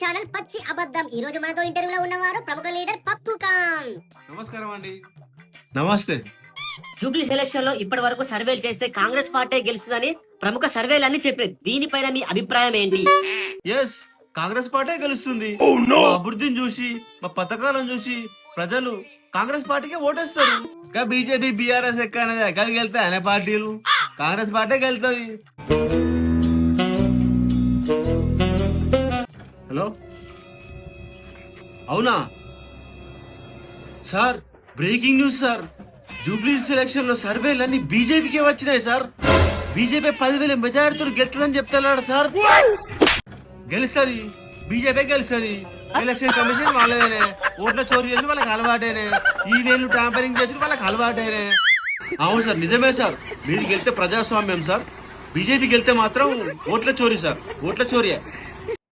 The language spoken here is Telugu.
ఛానల్ పచ్చి అబద్ధం. ఈ రోజు మనతో ఇంటర్వ్యూలో ఉన్నవారు ప్రముఖ లీడర్ పప్పు ఖాన్. నమస్కారం అండి. నమస్తే. జూబ్లీ సెలక్షన్లో ఇప్పటి వరకు సర్వేలు చేస్తే కాంగ్రెస్ పార్టీ గెలుస్తుందని ప్రముఖ సర్వేలు అన్ని చెప్పాయి దీనిపైన మీ అభిప్రాయం ఏంటి? ఎస్ కాంగ్రెస్ పార్టీ గెలుస్తుంది. మా అభివృద్ధిని చూసి మా పథకాలను చూసి ప్రజలు కాంగ్రెస్ పార్టీకి ఓటేస్తారు. ఇంకా బీజేపీ బీఆర్ఎస్ ఎక్క అనేది ఎక్కడికి వెళ్తాయి అనే పార్టీలు కాంగ్రెస్ పార్టీ గెలుతుంది. హలో? అవునా? Sir breaking news sir. Jubilee సెలక్షన్లో సర్వేలు అన్ని బీజేపీకే వచ్చినాయి సార్. బీజేపీ పదివేల మెజారిటీతో గెలుతుందని చెప్తున్నాడు సార్. గెలుస్తుంది. బీజేపీ గెలుస్తుంది. ఎలక్షన్ కమిషన్ వాళ్ళదేనే. ఓట్ల చోరీ చేసి వాళ్ళకి అలవాటేనే. ఈ ట్యాంపరింగ్ చేసి వాళ్ళకి అలవాటేనే. అవును సార్ నిజమే సార్. మీరు గెలితే ప్రజాస్వామ్యం సార్. బీజేపీ గెలితే మాత్రం ఓట్ల చోరీ సార్. ఓట్ల చోరీ